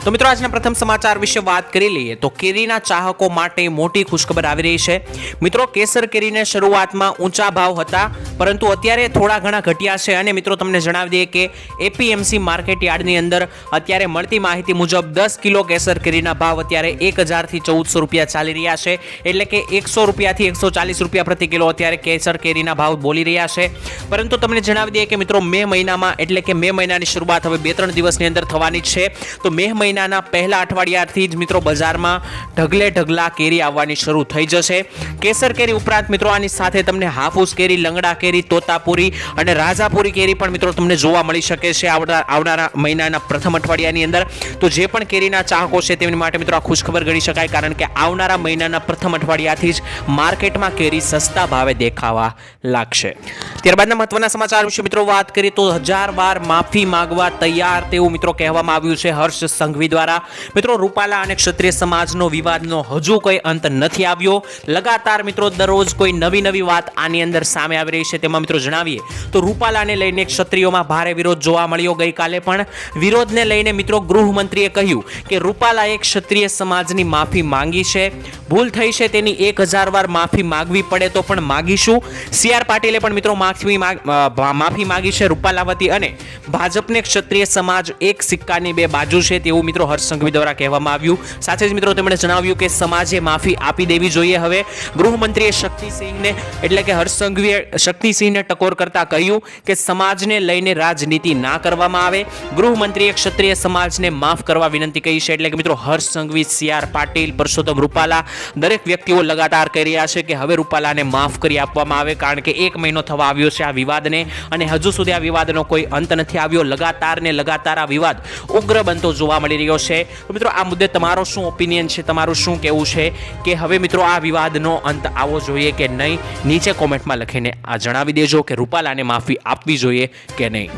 તો મિત્રો, આજના પ્રથમ સમાચાર વિશે વાત કરી લઈએ તો કેરીના ચાહકો માટે મોટી ખુશખબર આવી રહી છે. મિત્રો, કેસર કેરીને શરૂઆતમાં ઊંચા ભાવ હતા, પરંતુ અત્યારે થોડા ઘણા ઘટ્યા છે અને મિત્રો, તમને જણાવી દઈએ કે એપીએમસી માર્કેટ યાર્ડની અંદર અત્યારે મળતી માહિતી મુજબ દસ કિલો કેસર કેરીના ભાવ અત્યારે એક હજારથી ચૌદસો રૂપિયા ચાલી રહ્યા છે. એટલે કે એકસો રૂપિયાથી એકસો ચાલીસ રૂપિયા પ્રતિ કિલો અત્યારે કેસર કેરીના ભાવ બોલી રહ્યા છે. પરંતુ તમને જણાવી દઈએ કે મિત્રો, મે મહિનામાં, એટલે કે મે મહિનાની શરૂઆત હવે બે ત્રણ દિવસની અંદર થવાની છે. તો મે મહિનાના પહેલા અઠવાડિયાથી જ મિત્રો બજારમાં ઢગલે ઢગલા કેરી આવવાની શરૂ થઈ જશે. કેસર કેરી ઉપરાંત મિત્રો આની સાથે તમને હાફૂસ કેરી, લંગડા કેરી, તોતાપુરી અને રાજાપુરી કેરી પણ મિત્રો તમને જોવા મળી શકે છે આવનારા મહિનાના પ્રથમ અઠવાડિયાની અંદર. તો જે પણ કેરીના ચાહકો છે તેમની માટે મિત્રો આ ખુશખબર ગણી શકાય કારણ કે આવનારા મહિનાના પ્રથમ અઠવાડિયાથી જ માર્કેટમાં કેરી સસ્તા ભાવે દેખાવા લાગશે. ત્યારબાદના મહત્વના સમાચાર વિશે મિત્રો વાત કરીએ તો હજાર વાર માફી માંગવા તૈયાર તેવું મિત્રો કહેવામાં આવ્યું છે હર્ષ સંઘવી દ્વારા. મિત્રો, રૂપાલા અને ક્ષત્રિય સમાજનો વિવાદનો હજુ કોઈ અંત નથી આવ્યો. લગાતાર મિત્રો, દરરોજ કોઈ નવી નવી વાત આની અંદર સામે આવી રહી છે તેમાં મિત્રો જણાવીએ તો રૂપાલાને લઈને ક્ષત્રિયોમાં ભારે વિરોધ જોવા મળ્યો ગઈકાલે પણ. વિરોધને લઈને મિત્રો, ગૃહમંત્રીએ કહ્યું કે રૂપાલાએ ક્ષત્રિય સમાજની માફી માંગી છે. ભૂલ થઈ છે તેની એક હજાર વાર માફી માગવી પડે તો પણ માગીશું. સી આર પાટીલે પણ મિત્રો માફી માફી માગી છે રૂપાલાવતી અને ભાજપને ક્ષત્રિય સમાજ એક સિક્કાની બે બાજુ છે તેવું મિત્રો હર્ષ સંઘવી દ્વારા કહેવામાં આવ્યું. સાથે જ મિત્રો તેમણે જણાવ્યું કે સમાજે માફી આપી દેવી જોઈએ. હવે ગૃહમંત્રીએ શક્તિસિંહને, એટલે કે હર્ષ સંઘવીએ શક્તિસિંહને ટકોર કરતા કહ્યું કે સમાજને લઈને રાજનીતિ ના કરવામાં આવે. ગૃહમંત્રીએ ક્ષત્રિય સમાજને માફ કરવા વિનંતી કહી છે. એટલે કે મિત્રો હર્ષ સંઘવી સીઆર પાટીલ, પરસોત્તમ રૂપાલા દરેક વ્યક્તિઓ લગાતાર કહી રહ્યા છે કે હવે રૂપાલાને માફ કરી આપવામાં આવે કારણ કે એક મહિનો થવા આવ્યો છે આ વિવાદને અને હજુ સુધી આ વિવાદનો કોઈ અંત નથી આવ્યો. લગાતાર ને લગાતાર આ વિવાદ ઉગ્ર બનતો જોવા મળી રહ્યો છે. તો મિત્રો, આ મુદ્દે તમારો શું ઓપિનિયન છે? તમારું શું કહેવું છે? કે હવે મિત્રો, આ વિવાદનો અંત આવવો જોઈએ કે નહીં? નીચે કોમેન્ટમાં લખીને આ જણાવી દેજો કે રૂપાલાને માફી આપવી જોઈએ કે નહીં?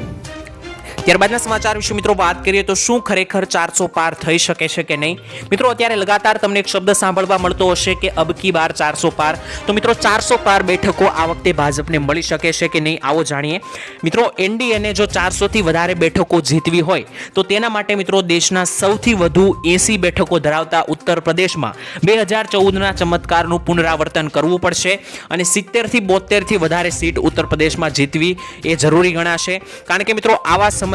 ત્યારબાદના સમાચાર વિશે મિત્રો વાત કરીએ તો શું ખરેખર ચારસો પાર થઈ શકે છે કે નહીં? મિત્રો, અત્યારે લગાતાર તમને એક શબ્દ સાંભળવા મળતો હશે કે અબકી બાર ચારસો પાર. તો મિત્રો, ચારસો પાર બેઠકો આ વખતે ભાજપને મળી શકે છે કે નહીં, આવો જાણીએ. મિત્રો, એનડીએને જો ચારસોથી વધારે બેઠકો જીતવી હોય, તો તેના માટે મિત્રો દેશના સૌથી વધુ એસી બેઠકો ધરાવતા ઉત્તર પ્રદેશમાં બે હજાર ચૌદના ચમત્કારનું પુનરાવર્તન કરવું પડશે અને સિત્તેરથી બોતેરથી વધારે સીટ ઉત્તર પ્રદેશમાં જીતવી એ જરૂરી ગણાશે. કારણ કે મિત્રો, આવા સમયે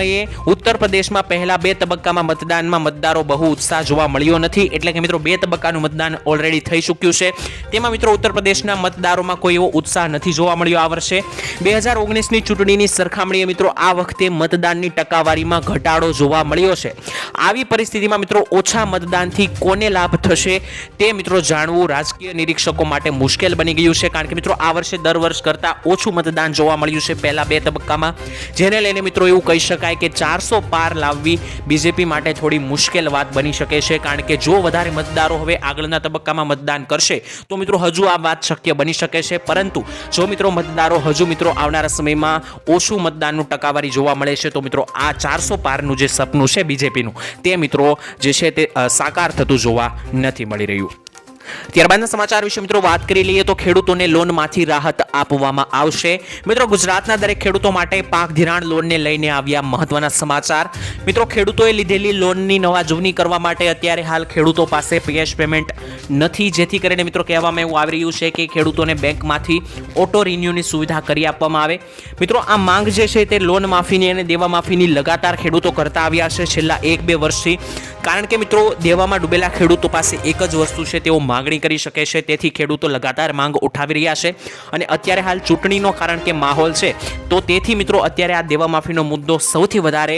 ઉત્તર પ્રદેશમાં પહેલા બે તબક્કામાં મતદાનમાં મતદારો બહુ ઉત્સાહ જોવા મળ્યો નથી. એટલે કે મિત્રો, બે તબક્કાનું મતદાન ઓલરેડી થઈ ચૂક્યું છે. તેમાં મિત્રો ઉત્તર પ્રદેશના મતદારોમાં કોઈ એવો ઉત્સાહ નથી જોવા મળ્યો આ વર્ષે. બે હજાર ઓગણીસની ચૂંટણીની સરખામણીએ મિત્રો, આ વખતે મતદાનની ટકાવારીમાં ઘટાડો જોવા મળ્યો છે. આવી પરિસ્થિતિમાં મિત્રો, ઓછા મતદાનથી કોને લાભ થશે તે મિત્રો જાણવું રાજકીય નિરીક્ષકો માટે મુશ્કેલ બની ગયું છે. કારણ કે મિત્રો, આ વર્ષે દર વર્ષ કરતાં ઓછું મતદાન જોવા મળ્યું છે પહેલા બે તબક્કામાં. જેને લઈને મિત્રો એવું કહી શકાય કે ચારસો પાર લાવવી બીજેપી માટે થોડી મુશ્કેલ વાત બની શકે છે. કારણ કે જો વધારે મતદારો હવે આગળના તબક્કામાં મતદાન કરશે, તો મિત્રો હજુ આ વાત શક્ય બની શકે છે. પરંતુ જો મિત્રો મતદારો હજુ મિત્રો આવનારા સમયમાં ઓછું મતદાનનું ટકાવારી જોવા મળે છે, તો મિત્રો આ ચારસો પારનું જે સપનું છે બીજેપીનું, તે મિત્રો જે છે તે સાકાર થતું જોવા નથી મળી રહ્યું. ત્યારબાદના સમાચાર વિશે મિત્રો વાત કરી લઈએ તો ખેડૂતોને લોનમાંથી રાહત આપવામાં આવશે. મિત્રો, ગુજરાતના દરેક ખેડૂતો માટે પાક ધિરાણ લોનને લઈને આવ્યા મહત્વના સમાચાર. મિત્રો, ખેડૂતોએ લીધેલી લોનની નવાજૂની કરવા માટે અત્યારે હાલ ખેડૂતો પાસે કેશ પેમેન્ટ નથી. જેથી કરીને મિત્રો, કહેવામાં એવું આવી રહ્યું છે કે ખેડૂતોને બેંકમાંથી ઓટો રિન્યુની સુવિધા કરી આપવામાં આવે. મિત્રો, આ માંગ જે છે તે લોન માફીની અને દેવા માફીની લગાતાર ખેડૂતો કરતા આવ્યા છે. છેલ્લા એક બે વર્ષથી કારણ કે મિત્રો, દેવામાં ડૂબેલા ખેડૂતો પાસે એક જ વસ્તુ છે, તેઓ માગણી કરી શકે છે, તેથી ખેડૂતો લગાતાર માંગ ઉઠાવી રહ્યા છે. અને અત્યારે હાલ ચૂંટણીનો કારણ કે માહોલ છે, તો તેથી મિત્રો, અત્યારે આ દેવા માફીનો મુદ્દો સૌથી વધારે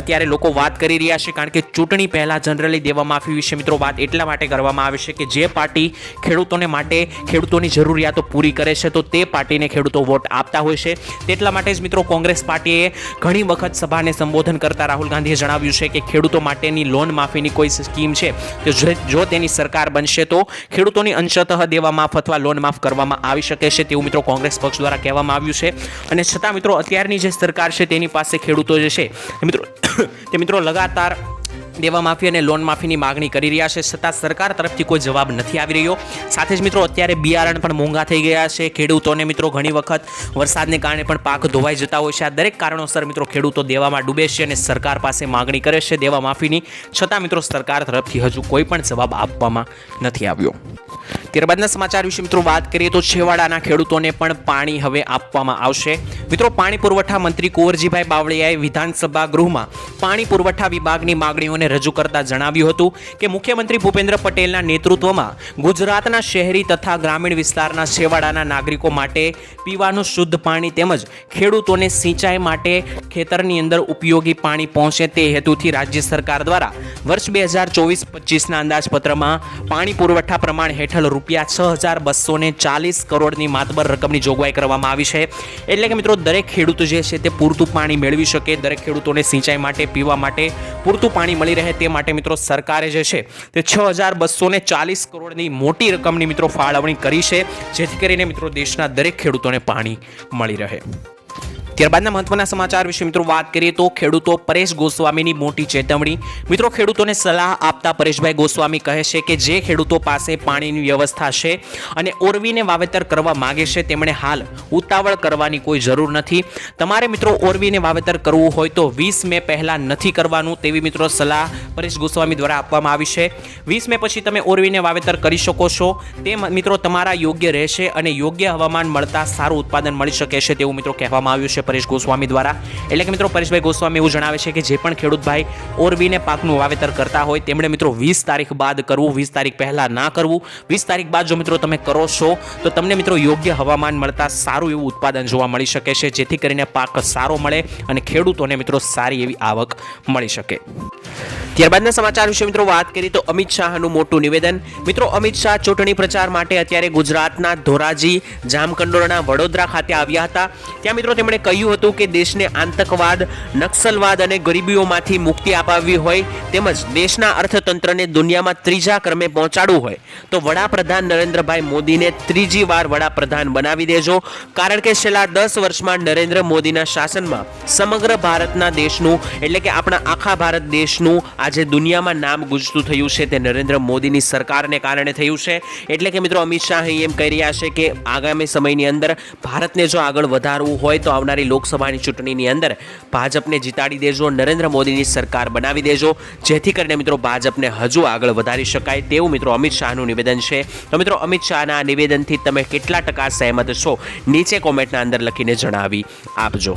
અત્યારે લોકો વાત કરી રહ્યા છે, કારણ કે ચૂંટણી પહેલાં જનરલી દેવા માફી વિશે મિત્રો વાત એટલા માટે કરવામાં આવે છે કે જે પાર્ટી ખેડૂતોને માટે ખેડૂતોની જરૂરિયાતો પૂરી કરે છે, તો તે પાર્ટીને ખેડૂતો વોટ આપતા હોય છે. તેટલા માટે જ મિત્રો કોંગ્રેસ પાર્ટીએ ઘણી વખત સભાને સંબોધન કરતા રાહુલ ગાંધીએ જણાવ્યું છે કે ખેડૂતો માટેની માફીની લોન માફીની કોઈ સ્કીમ છે જો તેની સરકાર બનશે તો ખેડૂતોની અંશતઃ દેવા માફ અથવા લોન માફ કરવામાં આવી શકે છે તેવું મિત્રો કોંગ્રેસ પક્ષ દ્વારા કહેવામાં આવ્યું છે. અને છતાં મિત્રો અત્યારની જે સરકાર છે તેની પાસે ખેડૂતો જે છે મિત્રો, તે મિત્રો લગાતાર દેવા માફી અને લોન માફીની માગણી કરી રહ્યા છે. છતાં સરકાર તરફથી કોઈ જવાબ નથી આવી રહ્યો. સાથે જ મિત્રો, અત્યારે બિયારણ પણ મોંઘા થઈ ગયા છે. ખેડૂતોને મિત્રો ઘણી વખત વરસાદને કારણે પણ પાક ધોવાઈ જતા હોય છે. આ દરેક કારણોસર મિત્રો ખેડૂતો દેવામાં ડૂબે છે અને સરકાર પાસે માગણી કરે છે દેવા માફીની. છતાં મિત્રો, સરકાર તરફથી હજુ કોઈ પણ જવાબ આપવામાં નથી આવ્યો. ત્યારબાદના સમાચાર વિશે મિત્રો વાત કરીએ તો છેવાડાના ખેડૂતોને પણ પાણી હવે આપવામાં આવશે. મિત્રો, પાણી પુરવઠા મંત્રી કુંવરજીભાઈ બાવળિયાએ વિધાનસભા ગૃહમાં પાણી પુરવઠા વિભાગની માગણીઓને રજૂ કરતા જણાવ્યું હતું કે મુખ્યમંત્રી ભૂપેન્દ્ર પટેલના નેતૃત્વમાં ગુજરાતના શહેરી તથા ગ્રામીણ વિસ્તારના છેવાડાના નાગરિકો માટે પીવાનું શુદ્ધ પાણી તેમજ ખેડૂતોને સિંચાઈ માટે ખેતરની અંદર ઉપયોગી પાણી પહોંચે તે હેતુથી રાજ્ય સરકાર દ્વારા વર્ષ બે હજાર ચોવીસ પચીસના અંદાજપત્રમાં પાણી પુરવઠા પ્રમાણ હેઠળ રૂપિયા છ હજાર બસો ને ચાલીસ કરોડની માતબર રકમની જોગવાઈ કરવામાં આવી છે. એટલે કે મિત્રો, દરેક ખેડૂત જે છે તે પૂરતું પાણી મેળવી શકે, દરેક ખેડૂતોને સિંચાઈ માટે, પીવા માટે પૂરતું પાણી મળી રહે તે માટે મિત્રો સરકારે જે છે તે છ હજાર બસો ને ચાલીસ કરોડની મોટી રકમની મિત્રો ફાળવણી કરી છે, જેથી કરીને મિત્રો દેશના દરેક ખેડૂતોને પાણી મળી રહે. ત્યારબાદના મહત્વના સમાચાર વિશે મિત્રો વાત કરીએ તો ખેડૂતો પરેશ ગોસ્વામીની મોટી ચેતવણી. મિત્રો, ખેડૂતોને સલાહ આપતા પરેશભાઈ ગોસ્વામી કહે છે કે જે ખેડૂતો પાસે પાણીની વ્યવસ્થા છે અને ઓરવીને વાવેતર કરવા માગે છે, તેમણે હાલ ઉતાવળ કરવાની કોઈ જરૂર નથી. તમારે મિત્રો ઓરવીને વાવેતર કરવું હોય તો વીસ મે પહેલાં નથી કરવાનું તેવી મિત્રો સલાહ પરેશ ગોસ્વામી દ્વારા આપવામાં આવી છે. વીસ મે પછી તમે ઓરવીને વાવેતર કરી શકો છો. તે મિત્રો તમારા યોગ્ય રહેશે અને યોગ્ય હવામાન મળતા સારું ઉત્પાદન મળી શકે છે તેવું મિત્રો કહેવામાં આવ્યું છે. પરેશ ગોસ્વામી દ્વારા. એટલે કે મિત્રો, પરેશભાઈ ગોસ્વામી એવું જણાવે છે કે જે પણ ખેડૂત ભાઈ ઓરવીને પાકનું વાવેતર કરતા હોય, તેમણે મિત્રો વીસ તારીખ બાદ કરવું, વીસ તારીખ પહેલાં ના કરવું. વીસ તારીખ બાદ જો મિત્રો તમે કરો છો, તો તમને મિત્રો યોગ્ય હવામાન મળતા સારું એવું ઉત્પાદન જોવા મળી શકે છે, જેથી કરીને પાક સારો મળે અને ખેડૂતોને મિત્રો સારી એવી આવક મળી શકે. ત્યારબાદના સમાચાર વિશે મિત્રો વાત કરીએ તો અમિત શાહનું મોટું નિવેદન. મિત્રો, અમિત શાહ ચૂંટણી પ્રચાર માટે અત્યારે ગુજરાતના ધોરાજી જામકંડોરણા વડોદરા ખાતે આવ્યા હતા. ત્યાં મિત્રો તેમણે કહ્યું હતું કે દેશને આતંકવાદ, નક્સલવાદ અને ગરીબીઓમાંથી મુક્તિ અપાવવી હોય તેમજ દેશના અર્થતંત્રને દુનિયામાં ત્રીજા ક્રમે પહોંચાડવું હોય તો વડાપ્રધાન નરેન્દ્રભાઈ મોદીને ત્રીજી વાર વડાપ્રધાન બનાવી દેજો. કારણ કે છેલ્લા દસ વર્ષમાં નરેન્દ્ર મોદીના શાસનમાં સમગ્ર ભારતના દેશનું, એટલે કે આપણા આખા ભારત દેશનું આજે દુનિયામાં નામ ગુજતું થયું છે તે નરેન્દ્ર મોદીની સરકારને કારણે થયું છે. એટલે કે મિત્રો અમિત શાહ એમ કહી રહ્યા છે કે આગામી સમયની અંદર ભારતને જો આગળ વધારવું હોય તો આવનારી લોકસભાની ચૂંટણીની અંદર ભાજપને જીતાડી દેજો, નરેન્દ્ર મોદીની સરકાર બનાવી દેજો. જેથી કરીને મિત્રો ભાજપને હજુ આગળ વધારી શકાય તેવું મિત્રો અમિત શાહનું નિવેદન છે. તો મિત્રો અમિત શાહના નિવેદનથી તમે કેટલા ટકા સહેમત છો? નીચે કોમેન્ટના અંદર લખીને જણાવી આપજો.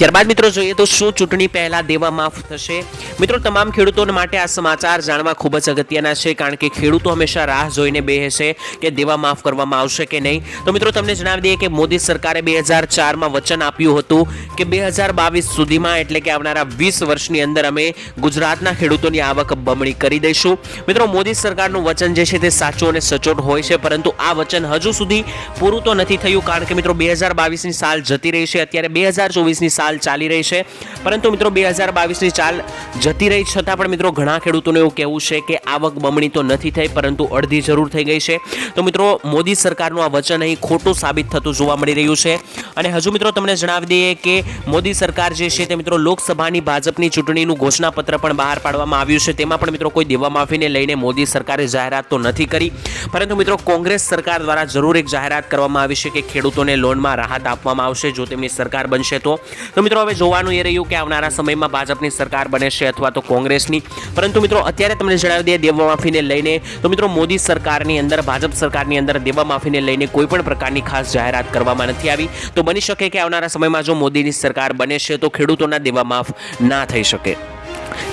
ત્યારબાદ મિત્રો જોઈએ તો શું ચૂંટણી પહેલાં દેવા માફ થશે? મિત્રો તમામ ખેડૂતો માટે આ સમાચાર જાણવા ખૂબ જ અગત્યના છે, કારણ કે ખેડૂતો હંમેશા રાહ જોઈને બેસે કે દેવા માફ કરવામાં આવશે કે નહીં. તો મિત્રો, તમને જણાવી દઈએ કે મોદી સરકારે બે હજાર ચારમાં વચન આપ્યું હતું કે બે હજાર બાવીસ સુધીમાં, એટલે કે આવનારા વીસ વર્ષની અંદર અમે ગુજરાતના ખેડૂતોની આવક બમણી કરી દઈશું. મિત્રો, મોદી સરકારનું વચન જે છે તે સાચું અને સચોટ હોય છે, પરંતુ આ વચન હજુ સુધી પૂરું તો નથી થયું, કારણ કે મિત્રો, બે હજાર બાવીસની સાલ જતી રહી છે, અત્યારે બે હજાર ચોવીસની સાલ ચાલી રહી છે. પરંતુ મિત્રો, બે હજાર બાવીસની ચાલ જતી રહી છતાં પણ મિત્રો ઘણા ખેડૂતોનું એવું કહેવું છે કે આવક બમણી તો નથી થઈ, પરંતુ અડધી જરૂર થઈ ગઈ છે. તો મિત્રો, મોદી સરકારનું આ વચન અહીં ખોટું સાબિત થતું જોવા મળી રહ્યું છે. અને હજુ મિત્રો તમને જણાવી દઈએ કે મોદી સરકાર જે છે તે મિત્રો લોકસભાની ભાજપની ચૂંટણીનું ઘોષણાપત્ર પણ બહાર પાડવામાં આવ્યું છે. તેમાં પણ મિત્રો કોઈ દેવા માફીને લઈને મોદી સરકારે જાહેરાત તો નથી કરી. પરંતુ મિત્રો, કોંગ્રેસ સરકાર દ્વારા જરૂર એક જાહેરાત કરવામાં આવી છે કે ખેડૂતોને લોનમાં રાહત આપવામાં આવશે જો તેમની સરકાર બનશે તો. મિત્રો, હવે જોવાનું એ રહ્યું કે આવનારા સમયમાં ભાજપની સરકાર બને છે અથવા તો કોંગ્રેસની. પરંતુ મિત્રો, અત્યારે તમને જણાવી દઈએ, દેવા માફીને લઈને, તો મિત્રો, મોદી સરકારની અંદર, ભાજપ સરકારની અંદર દેવા માફીને લઈને કોઈ પણ પ્રકારની ખાસ જાહેરાત કરવામાં નથી આવી. તો બની શકે કે આવનારા સમયમાં જો મોદીની સરકાર બને છે, તો ખેડૂતોના દેવા માફ ના થઈ શકે.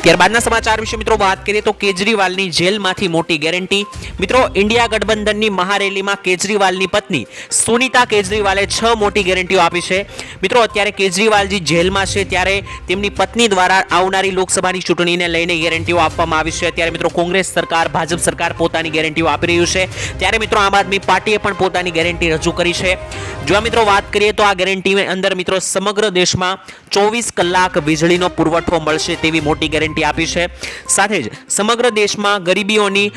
ત્યારબાદના સમાચાર વિશે મિત્રો વાત કરીએ તો કેજરીવાલની જેલમાંથી મોટી ગેરંટી. મિત્રો, ઇન્ડિયા ગઠબંધનની મહારેલીમાં કેજરીવાલની પત્ની સુનિતા કેજરીવાલે છ મોટી ગેરંટીઓ આપી છે. મિત્રો, અત્યારે કેજરીવાલજી જેલમાં છે ત્યારે તેમની પત્ની દ્વારા આવનારી લોકસભાની ચૂંટણીને લઈને ગેરંટીઓ આપવામાં આવી છે. અત્યારે મિત્રો, કોંગ્રેસ સરકાર, ભાજપ સરકાર પોતાની ગેરંટીઓ આપી રહ્યું છે. ત્યારે મિત્રો, આમ આદમી પાર્ટીએ પણ પોતાની ગેરંટી રજૂ કરી છે. જો મિત્રો વાત કરીએ તો આ ગેરંટી અંદર મિત્રો, સમગ્ર દેશમાં ચોવીસ કલાક વીજળીનો પુરવઠો મળશે તેવી મોટી ગેરંટી આપી છે. સાથે જ સમગ્ર દેશમાં ગરીબીઓની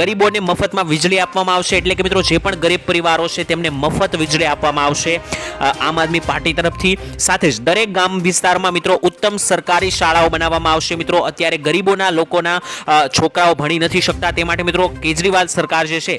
ગરીબોને મફતમાં વીજળી આપવામાં આવશે. એટલે કે મિત્રો, જે પણ ગરીબ પરિવારો છે, તેમને મફત વીજળી આપવામાં આવશે આમ આદમી પાર્ટી તરફથી. સાથે જ દરેક ગામ વિસ્તારમાં મિત્રો, ઉત્તમ સરકારી શાળાઓ બનાવવામાં આવશે. મિત્રો, અત્યારે ગરીબોના લોકોના છોકરાઓ ભણી નથી શકતા. તે માટે મિત્રો, કેજરીવાલ સરકાર જે છે,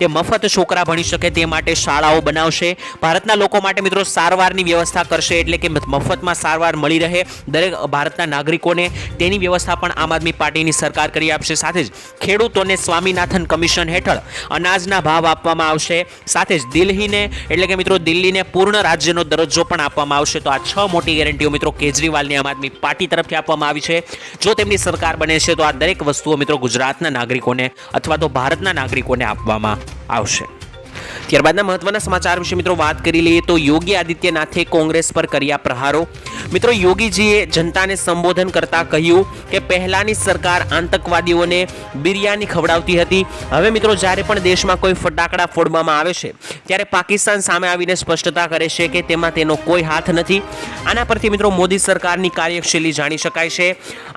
તે મફત છોકરા ભણી શકે, તે માટે શાળાઓ બનાવશે. ભારતના લોકો માટે મિત્રો, સારવારની વ્યવસ્થા કરશે. એટલે કે મફતમાં સારવાર મળી રહે. દરેક ભારતના નાગરિકોને તેની વ્યવસ્થા પણ આમ આદમી પાર્ટીની સરકાર કરી આપશે. સાથે જ ખેડૂતોને સ્વામીનાથન કમિશન હેઠળ અનાજના ભાવ આપવામાં આવશે. સાથે જ દિલ્હીને, એટલે કે મિત્રો દિલ્હીને પૂર્ણ રાજ્યનો દરજ્જો પણ આપવામાં આવશે. તો આ છ મોટી ગેરંટીઓ મિત્રો કેજરીવાલની આમ આદમી પાર્ટી તરફથી આપવામાં આવી છે. જો તેમની સરકાર બને છે, તો આ દરેક વસ્તુઓ મિત્રો ગુજરાતના નાગરિકોને અથવા તો ભારતના નાગરિકોને આપવામાં આવશે. ત્યારબાદના મહત્વના સમાચાર વિશે મિત્રો વાત કરી લઈએ તો યોગી આદિત્યનાથે કોંગ્રેસ પર કર્યા પ્રહારો. મિત્રો યોગીજીએ જનતાને સંબોધન કરતા કહ્યું કે પહેલાની સરકાર આતંકવાદીઓને બિરયાની ખવડાવતી હતી. હવે મિત્રો જ્યારે પણ દેશમાં કોઈ ફટાકડા ફોડવામાં આવે છે, ત્યારે પાકિસ્તાન સામે આવીને સ્પષ્ટતા કરે છે કે તેમાં તેનો કોઈ હાથ નથી. આના પરથી મિત્રો મોદી સરકારની કાર્યશૈલી જાણી શકાય છે.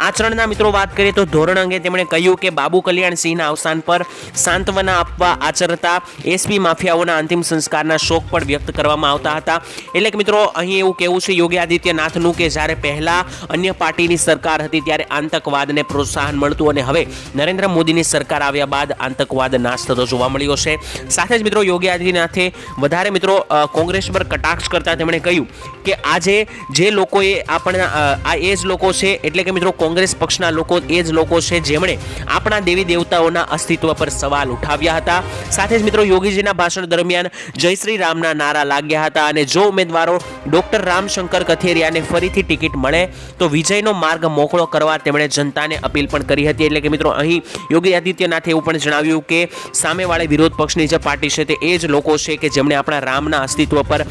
આચરણના મિત્રો વાત કરીએ તો ધોરણ અંગે તેમણે કહ્યું કે બાબુ કલ્યાણસિંહના અવસાન પર સાંત્વના આપવા આચરતા એસપી માફિયાઓના અંતિમ સંસ્કારના શોક પણ વ્યક્ત કરવામાં આવતા હતા. એટલે કે મિત્રો, અહીં એવું કહેવું છે યોગી આદિત્યનાથનું કે જ્યારે પહેલાં અન્ય પાર્ટીની સરકાર હતી, ત્યારે આતંકવાદને પ્રોત્સાહન મળતું અને હવે નરેન્દ્ર મોદીની સરકાર આવ્યા બાદ આતંકવાદ નાશ થતો જોવા મળ્યો છે. સાથે જ મિત્રો, યોગી આદિત્યનાથે વધારે મિત્રો કોંગ્રેસ પર કટાક્ષ કરતા તેમણે કહ્યું કે આજે જે લોકોએ આપણા આ એ જ લોકો છે, એટલે કે મિત્રો, કોંગ્રેસ પક્ષના લોકો એ જ લોકો છે જેમણે આપણા દેવી દેવતાઓના અસ્તિત્વ પર સવાલ ઉઠાવ્યા હતા. સાથે જ મિત્રો, યોગીજીના ભાષણ દરમિયાન જય શ્રી રામના નારા લાગ્યા હતા અને જો ઉમેદવારો ડોક્ટર રામશંકર કથેરિયાને ફરીથી ટિકિટ મળે તો વિજયનો માર્ગ મોકળો કરવા તેમણે જનતાને અપીલ પણ કરી હતી. એટલે કે મિત્રો, અહીં યોગી આદિત્યનાથે એવું પણ જણાવ્યું કે સામેવાળી વિરોધ પક્ષની જે પાર્ટી છે તે એ જ લોકો છે કે જેમણે આપણા રામના અસ્તિત્વ પર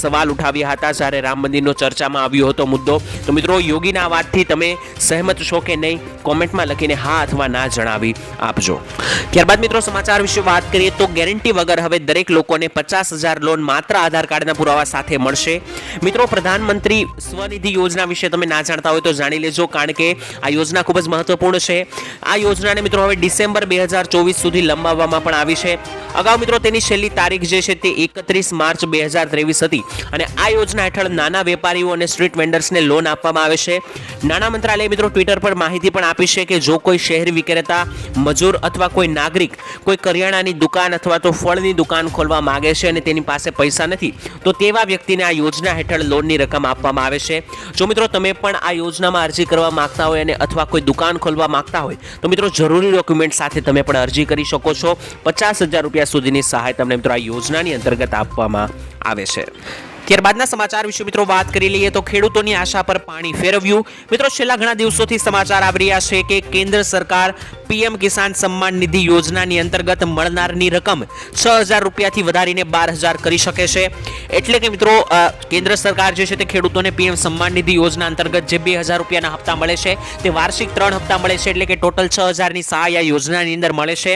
સવાલ ઉઠાવ્યા હતા. જ્યારે રામ મંદિરનો ચર્ચામાં આવ્યો હતો મુદ્દો, તો મિત્રો, યોગીના વાતથી તમે સહેમત છો કે નહીં? કોમેન્ટમાં લખીને હા અથવા ના જણાવી આપજો. ત્યારબાદ મિત્રો, સમાચાર વિશે વાત કરીએ તો ગેરંટી વગર હવે દરેક લોકોને પચાસ હજાર લોન માત્ર આધાર કાર્ડના પુરાવા સાથે મળશે. મિત્રો, પ્રધાનમંત્રી સ્વનિધિ યોજના વિશે તમે ના જાણતા હોય તો જાણી લેજો, કારણ કે આ યોજના ખૂબ જ મહત્વપૂર્ણ છે. આ યોજનાને મિત્રો હવે ડિસેમ્બર બે હજાર ચોવીસ સુધી લંબાવવામાં પણ આવી છે. અગાઉ મિત્રો તેની છેલ્લી તારીખ જે છે તે એકત્રીસ માર્ચ બે હજાર ત્રેવીસ હતી. અને આ યોજના હેઠળ નાના વેપારીઓ અને સ્ટ્રીટ વેન્ડર્સને લોન આપવામાં આવે છે. નાણાં મંત્રાલયે મિત્રો ટ્વિટર પર માહિતી પણ આપી છે કે જો કોઈ શહેરી વિક્રેતા, મજૂર અથવા કોઈ નાગરિક કોઈ કરિયાણાની દુકાન અથવા તો ફળની દુકાન ખોલવા માંગે છે અને તેની પાસે પૈસા નથી, તો તેવા વ્યક્તિને આ યોજના હેઠળ લોનની રકમ આપવામાં આવે છે. જો મિત્રો તમે પણ આ યોજનામાં અરજી કરવા માંગતા હોય અને અથવા કોઈ દુકાન ખોલવા માંગતા હોય, તો મિત્રો જરૂરી ડોક્યુમેન્ટ સાથે તમે પણ અરજી કરી શકો છો. પચાસ હજાર રૂપિયા સુધીની સહાય તમને મિત્રો આ યોજનાની અંતર્ગત આપવામાં આવે છે. ત્યારબાદના સમાચાર વિશે મિત્રો વાત કરી લઈએ તો ખેડૂતોની આશા પર પાણી ફેરવ્યું. મિત્રો છેલ્લા ઘણા દિવસોથી સમાચાર આવી રહ્યા છે કે કેન્દ્ર સરકાર પીએમ કિસાન સન્માન નિધિ યોજનાની અંતર્ગત મળનારની રકમ છ હજાર રૂપિયાથી વધારીને બાર હજાર કરી શકે છે. એટલે કે મિત્રો કેન્દ્ર સરકાર જે છે તે ખેડૂતોને પીએમ સન્માન નિધિ યોજના અંતર્ગત જે બે હજાર રૂપિયાના હપ્તા મળે છે, તે વાર્ષિક ત્રણ હપ્તા મળે છે, એટલે કે ટોટલ છ હજારની સહાય આ યોજનાની અંદર મળે છે.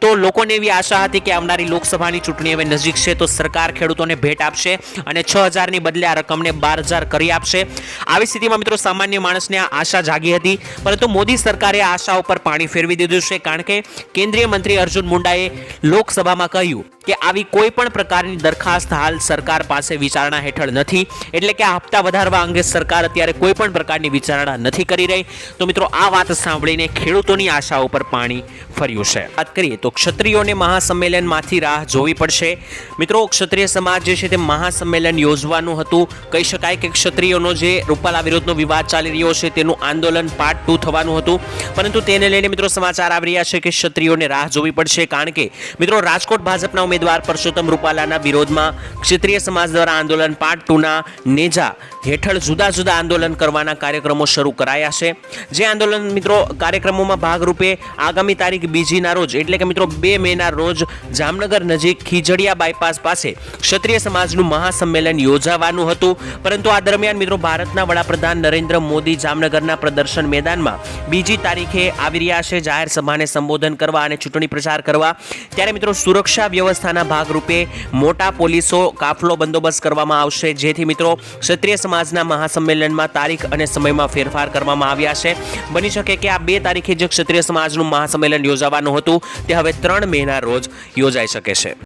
તો લોકોને એવી આશા હતી કે આવનારી લોકસભાની ચૂંટણી હવે નજીક છે, તો સરકાર ખેડૂતોને ભેટ આપશે અને છ હજારની બદલે આ રકમને બાર હજાર કરી આપશે. આવી સ્થિતિમાં મિત્રો સામાન્ય માણસને આશા જાગી હતી, પરંતુ મોદી સરકારે આ આશા ઉપર પાણી ફેરવી દીધું છે. કારણ કે કેન્દ્રીય મંત્રી અર્જુન મુંડાએ લોકસભામાં કહ્યું કે આવી કોઈ પણ પ્રકારની દરખાસ્ત હાલ સરકાર પાસે વિચારણા હેઠળ નથી. એટલે કે આ હપ્તા વધારવા અંગે સરકાર અત્યારે કોઈ પણ પ્રકારની વિચારણા નથી કરી રહી. તો મિત્રો, આ વાત સાંભળીને ખેડૂતોની આશા ઉપર પાણી ફર્યું છે. વાત કરીએ તો ક્ષત્રિયોને મહાસંમેલનમાંથી રાહ જોવી પડશે. મિત્રો, ક્ષત્રિય સમાજ જે છે તે મહાસંમેલન યોજવાનું હતું. કહી શકાય કે ક્ષત્રિયોનો જે રૂપાલા વિરોધનો વિવાદ ચાલી રહ્યો છે તેનું આંદોલન પાર્ટ ટુ થવાનું હતું. પરંતુ તેને લઈને મિત્રો સમાચાર આવી રહ્યા છે કે ક્ષત્રિયોને રાહ જોવી પડશે. કારણ કે મિત્રો, રાજકોટ ભાજપના ઉમેદવાર પરસોત્તમ રૂપાલાના વિરોધમાં ક્ષત્રિય સમાજ દ્વારા આંદોલન પાર્ટ ટુના નેજા હેઠળ જુદા જુદા આંદોલન કરવાના કાર્યક્રમો શરૂ કરાયા છે. જે આંદોલન મિત્રો કાર્યક્રમોમાં ભાગરૂપે આગામી તારીખ બીજીના રોજ એટલે કે મિત્રો બે મેના રોજ જામનગર નજીક ખીજડીયા બાયપાસ પાસે ક્ષત્રિય સમાજનું મહાસંમેલન યોજાવાનું હતું. પરંતુ આ દરમિયાન મિત્રો ભારતના વડાપ્રધાન નરેન્દ્ર મોદી જામનગરના પ્રદર્શન મેદાનમાં બીજી તારીખે આવી રહ્યા છે. જાહેર સભાને સંબોધન કરવા અને ચૂંટણી પ્રચાર કરવા. ત્યારે મિત્રો સુરક્ષા વ્યવસ્થાના ભાગરૂપે મોટા પોલીસો કાફલો બંદોબસ્ત કરવામાં આવશે. જેથી મિત્રો, ક્ષત્રિય સમાજના મહાસંમેલનમાં તારીખ અને સમયમાં ફેરફાર કરવામાં આવ્યા છે. બની શકે કે આ બે તારીખે જે ક્ષત્રિય સમાજનું મહાસંમેલન યોજાવાનું હતું. તે હવે ત્રણ મેના રોજ યોજાઈ શકે છે.